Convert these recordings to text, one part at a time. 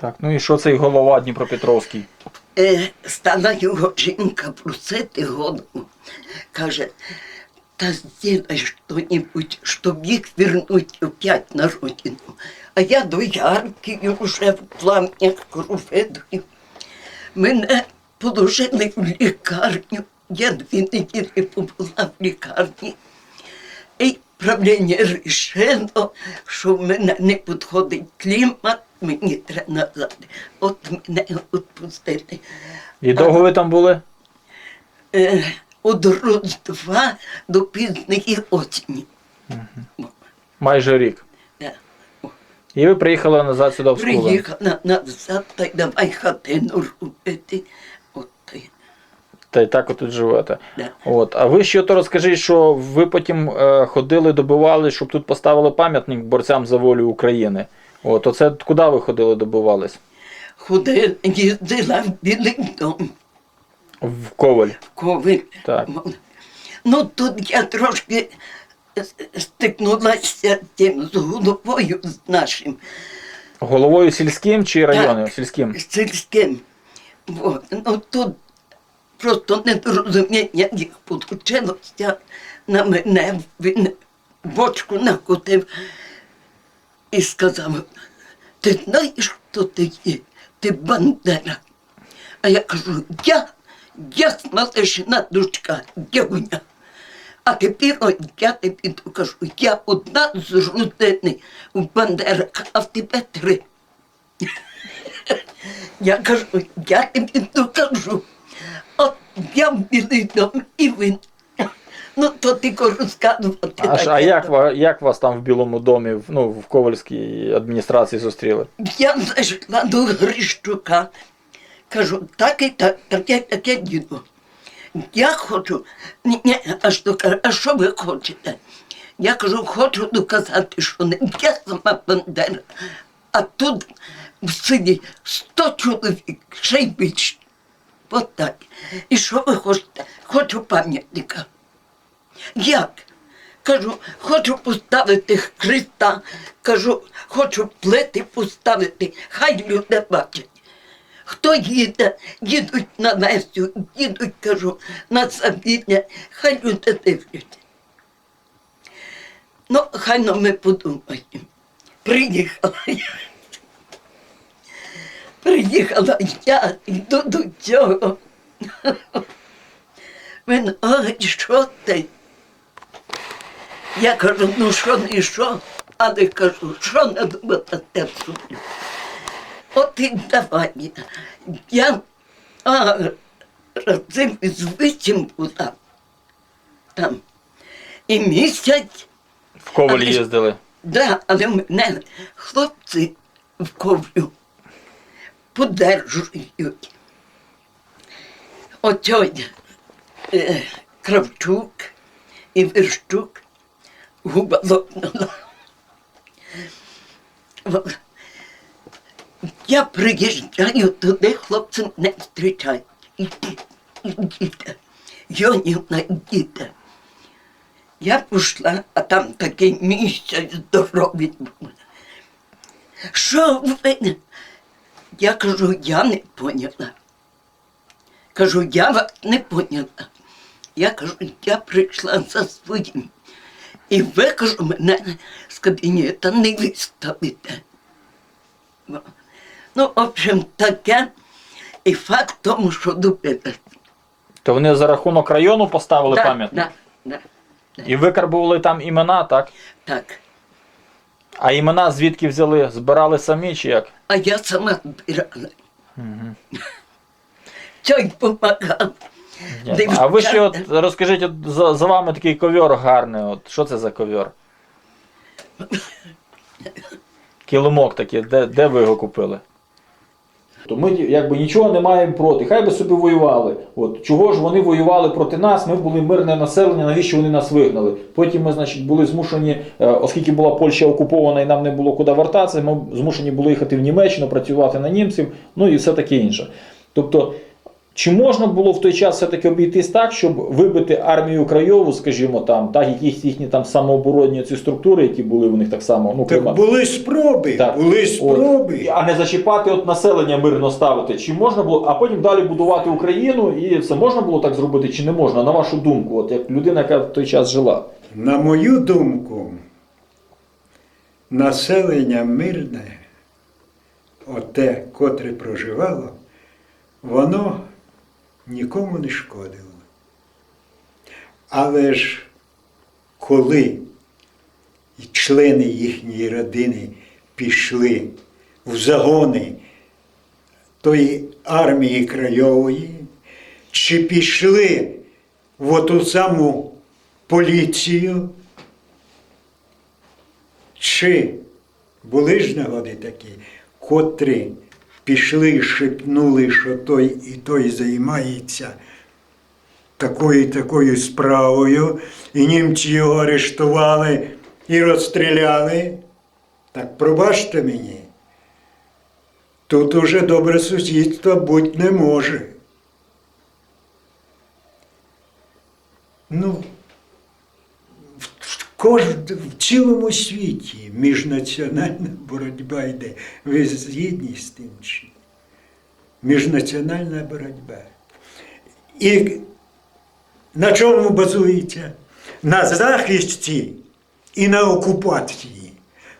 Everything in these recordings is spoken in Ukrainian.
Так, ну і що цей голова Дніпропетровський? Е, стала його жінка просити голову. Каже, та сделай что-нибудь, щоб їх вернуть опять на родину. А я до ярки вже в плам'ях кроведою. Мене положили в лікарню. Я дві неділі побула в лікарні. І правління рішило, що в мене не підходить клімат, мені треба назад. От мене відпустили. І довго ви там були? Е, От Рождества до пізної осені. Майже рік. Да. І ви приїхали назад сюди в Скулин. Приїхала назад, та й давай хатину робити. От ти. Та й так отут живете. Да. От. А ви ще то розкажіть, що ви потім е, ходили, добивали, щоб тут поставили пам'ятник борцям за волю України. От, оце куди ви ходили, добивались? Ходила, їздила в Білий дом, В Коваль. в Ковель. Так. Ну тут я трошки стикнулася тим з головою з нашим Головою сільським чи районним? Так. Сільським. сільським. Вот. Ну тут просто недорозуміння їх получилося на мене. Він бочку накотив і сказав, ти знаєш, хто ти є? Ти Бандера. А я кажу, я, я малишина дочка, дягуня. А тепер я тобі кажу, я одна з родини у Бандерах, а в тебе три. Я кажу, я тобі докажу. От я в білий дом і він. Ну, то тільки розказувати. А, а як, як вас там в Білому домі, ну, в Ковальській адміністрації зустріли? Я зайшла до Грищука. Кажу, так і так, таке, таке діло. Я хочу, ні, ні, а що а що ви хочете? Я кажу, хочу доказати, що не я сама Бандера, а тут в селі 100 чоловік, ще й більше. От так. І що ви хочете? Хочу пам'ятника. Як? Кажу, хочу поставити Христа, кажу, хочу плити поставити, хай люди бачать. Хто їде, їдуть на Лесю, їдуть, кажу, на Сабіння, хай люди дивляться. Ну, хай ну ми подумаємо. Приїхала я. Приїхала я, йду до цього. Він, ой, що ти? Я кажу, ну що не що, але кажу, що не думала те суплю. От і давай. Я а, разів із вісім була там. І місяць, В Коваль ж- їздили. да, але мене хлопці в ковлю подержують. Оцей е, Кравчук і Верщук Я приїжджаю туди, хлопці не зустрічають. Ідіть, ідіть. Йонівна, ідіть. Я пішла, а там такий місяць здоровий був. Що ви? Я кажу, я не поняла. Кажу, я вас не поняла. Я кажу, я прийшла за своїм. І ви, кажу, мене з кабінета не виставите. Ну, в общем, таке. І факт тому, що добилась. То вони за рахунок району поставили Да, пам'ятник? да, да, І викарбували там імена, так? так. А імена звідки взяли? Збирали самі чи як? А я сама збирала. Угу. Цей помагав. А ви ще от розкажіть, от за, за вами такий ковьор гарний. От що це за ковьор? Килимок такий, де, де ви його купили? То ми якби нічого не маємо проти. Хай би собі воювали. От чого ж вони воювали проти нас? Ми були мирне населення, навіщо вони нас вигнали? Потім ми, значить, були змушені, е, оскільки була Польща окупована і нам не було куди вертатися, ми змушені були їхати в Німеччину, працювати на німців, ну і все таке інше. Тобто, Чи можна було в той час все-таки обійтись так, щоб вибити армію Крайову, скажімо там, так, якісь їхні там самооборонні ці структури, які були у них так само, ну, Так були спроби, Так. були От. а не зачіпати от населення мирно ставити. Чи можна було, а потім далі будувати Україну і все можна було так зробити, чи не можна? На вашу думку, от як людина, яка в той час жила? На мою думку, населення мирне, оте, котре проживало, воно нікому не шкодило. Але ж коли члени їхньої родини пішли в загони тої армії крайової, чи пішли в оту саму поліцію, чи були ж нагоди такі, котрі пішли шепнули, що той і той займається такою і такою справою, і німці його арештували і розстріляли. Так пробачте мені. Тут уже добре сусідство бути не може. Ну, в цілому світі міжнаціональна боротьба йде. Ви згідні з тим чи? Міжнаціональна боротьба. І на чому базується? На захисті і на окупації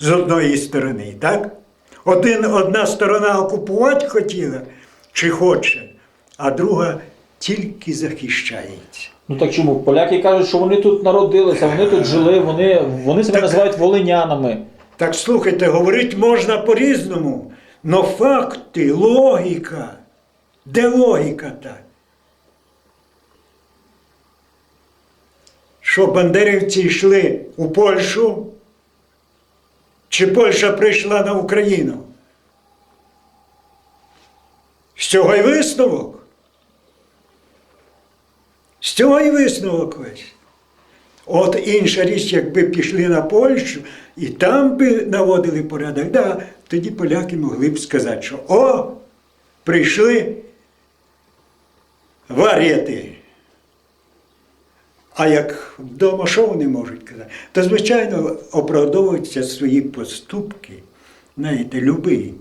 з одної сторони, так? Один, одна сторона окупувати хотіла чи хоче, а друга тільки захищається. Ну так чому? Поляки кажуть, що вони тут народилися, вони тут жили, вони, вони себе Так. називають волинянами. Так слухайте, говорити можна по-різному, але факти, логіка. Де логіка та? Що бандерівці йшли у Польщу? Чи Польща прийшла на Україну? З цього й висновок. З цього й висновок весь. От інша річ, якби пішли на Польщу і там би наводили порядок, да, тоді поляки могли б сказати, що о, прийшли варіти. А як вдома що вони можуть казати? То, звичайно, оправдовуються свої поступки, знаєте, любий.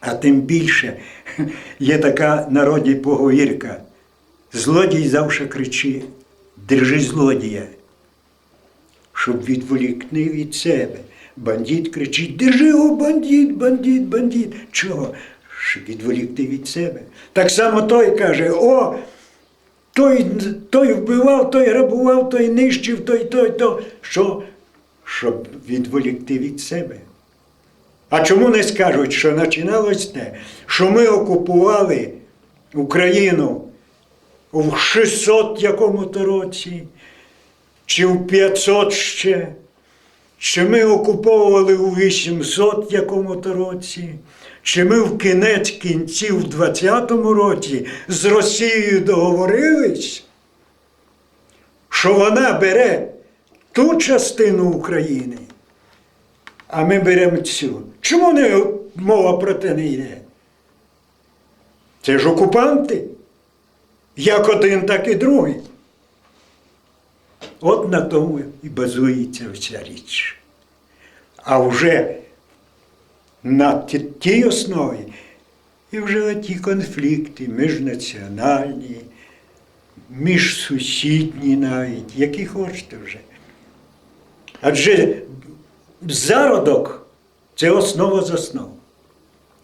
А тим більше є така народі поговірка. Злодій завжди кричить, держи злодія, щоб відволікти від себе. Бандит кричить, держи його, бандит, бандит, бандит. Чого? Щоб відволікти від себе. Так само той каже, о, той, той вбивав, той грабував, той нищив, той, той, той. Що? Щоб відволікти від себе. А чому не скажуть, що починалось те, що ми окупували Україну в 600 якому-то році, чи в 500 ще, чи ми окуповували у 800 якому-то році, чи ми в кінець кінців в 20-му році з Росією договорились, що вона бере ту частину України, а ми беремо цю. Чому не мова про те не йде? Це ж окупанти. Як один, так і другий. От на тому і базується вся річ. А вже на тій основі і вже ті конфлікти міжнаціональні, міжсусідні навіть, які хочете вже. Адже зародок це основа з основ.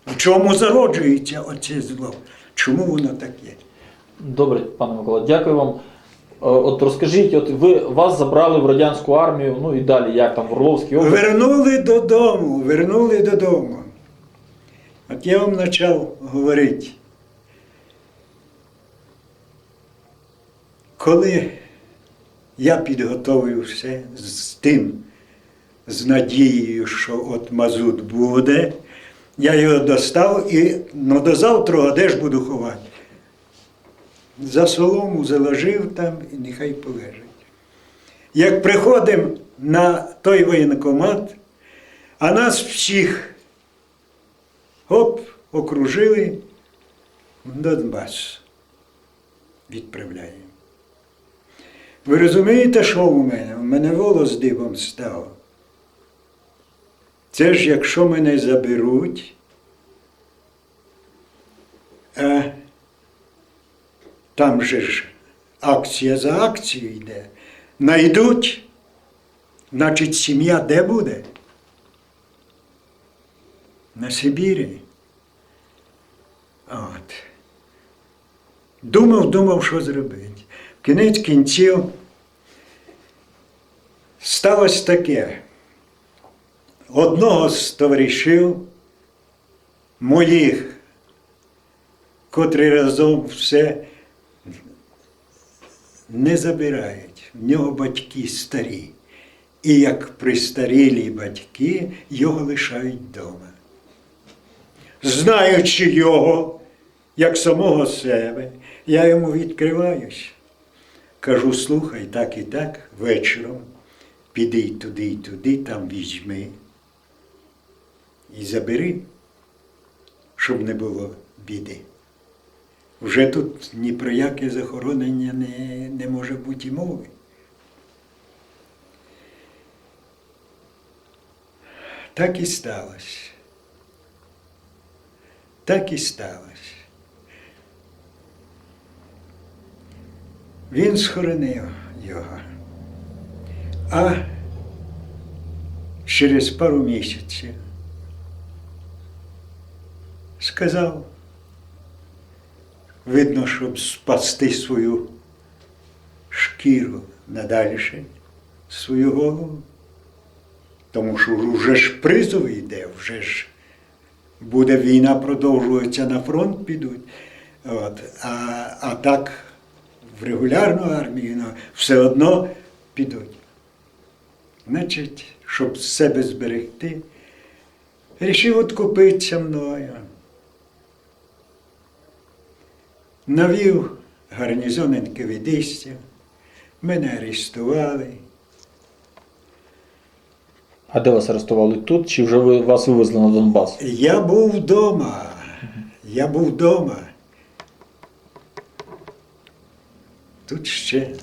В чому зароджується оце зло? Чому воно таке? Добре, пане Микола, дякую вам. Е, От розкажіть, от ви вас забрали в радянську армію, ну і далі, як там в Орловській області? Вернули додому, вернули додому. От я вам почав говорити. Коли я підготовив все з тим, з надією, що от мазут буде, я його достав і ну, до завтра де ж буду ховати. За солому заложив там і нехай полежить. Як приходимо на той воєнкомат, а нас всіх оп, окружили в Донбас. відправляємо. Ви розумієте, що у мене? У мене волос дибом став. Це ж якщо мене заберуть, там же ж акція за акцією йде. Найдуть, значить сім'я де буде? На Сибірі. От. Думав, думав, що зробити. В кінець кінців сталося таке. Одного з товаришів моїх, котрі разом все не забирають. В нього батьки старі. І як пристарілі батьки його лишають вдома. Знаючи його, як самого себе, я йому відкриваюсь. Кажу, слухай, так і так, вечором піди туди і туди, там візьми і забери, щоб не було біди. Вже тут ні про яке захоронення не, не може бути мови. Так і сталося. Так і сталося. Він схоронив його. А через пару місяців сказав, видно, щоб спасти свою шкіру надальше, свою голову, тому що вже ж призов йде, вже ж буде війна продовжуватися, на фронт підуть. От. А, а так в регулярну армію ну, все одно підуть. Значить, щоб себе зберегти, рішив откупитися мною. Навів гарнізоненьке відістя, мене арестували. А де вас арестували? Тут чи вже ви, вас вивезли на Донбас? Я був вдома. Я був вдома. Тут ще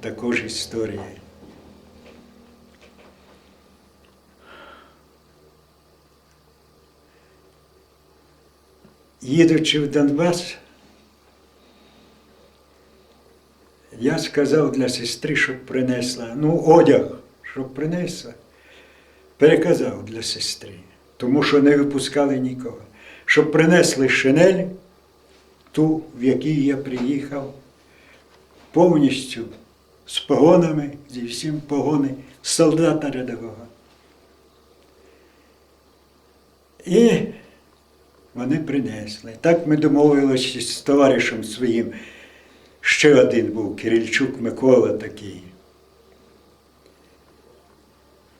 також історія. Їдучи в Донбас, я сказав для сестри, щоб принесла, ну, одяг, щоб принесла переказав для сестри, тому що не випускали нікого, щоб принесли шинель, ту, в якій я приїхав, повністю з погонами, зі всім погони солдата рядового. І вони принесли. Так ми домовилися з товаришем своїм. Ще один був Кирильчук Микола такий.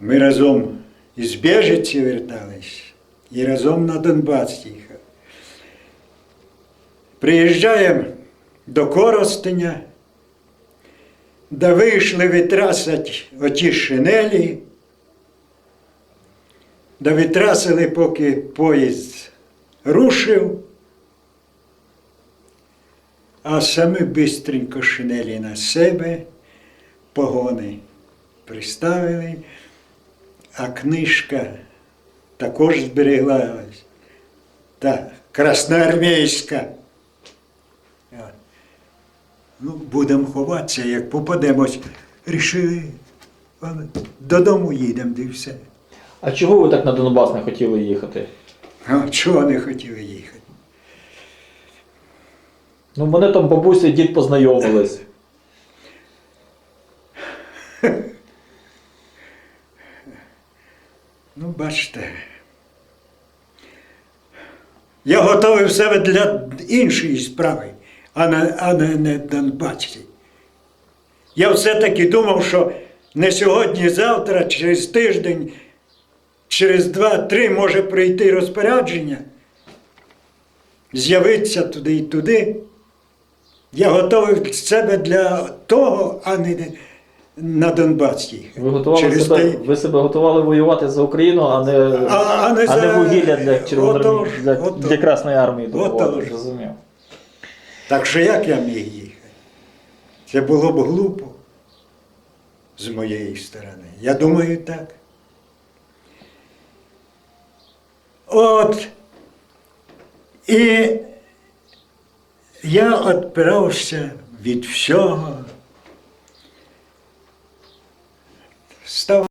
Ми разом із Біжиці вертались і разом на Донбас їхав. Приїжджаємо до Коростеня, де вийшли витрасать оті шинелі, де витрасили, поки поїзд рушив, а самі бистренько шинелі на себе, погони приставили а книжка також збереглась. Та красноармійська. Ну, будемо ховатися, як попадемось. Рішили, але додому їдемо, де все. А чого ви так на Донбас не хотіли їхати? А чого не хотіли їхати? Ну, мене там бабуся і дід познайомились. Ну, бачите. Я готовий себе для іншої справи, а не, а не, не Донбасі. Я все-таки думав, що не сьогодні, завтра, через тиждень, через два-три може прийти розпорядження, з'явитися туди і туди. Я готовий себе для того, а не на Донбас їхати. Ви готували Через себе, те- ви себе готували воювати за Україну, а не, А- а не а не вугілля для червоної для, для Красної армії добувати, Отож. зрозумів. Так що як я міг їхати? Це було б глупо з моєї сторони. Я думаю так. От. І я відпирався від всього. Став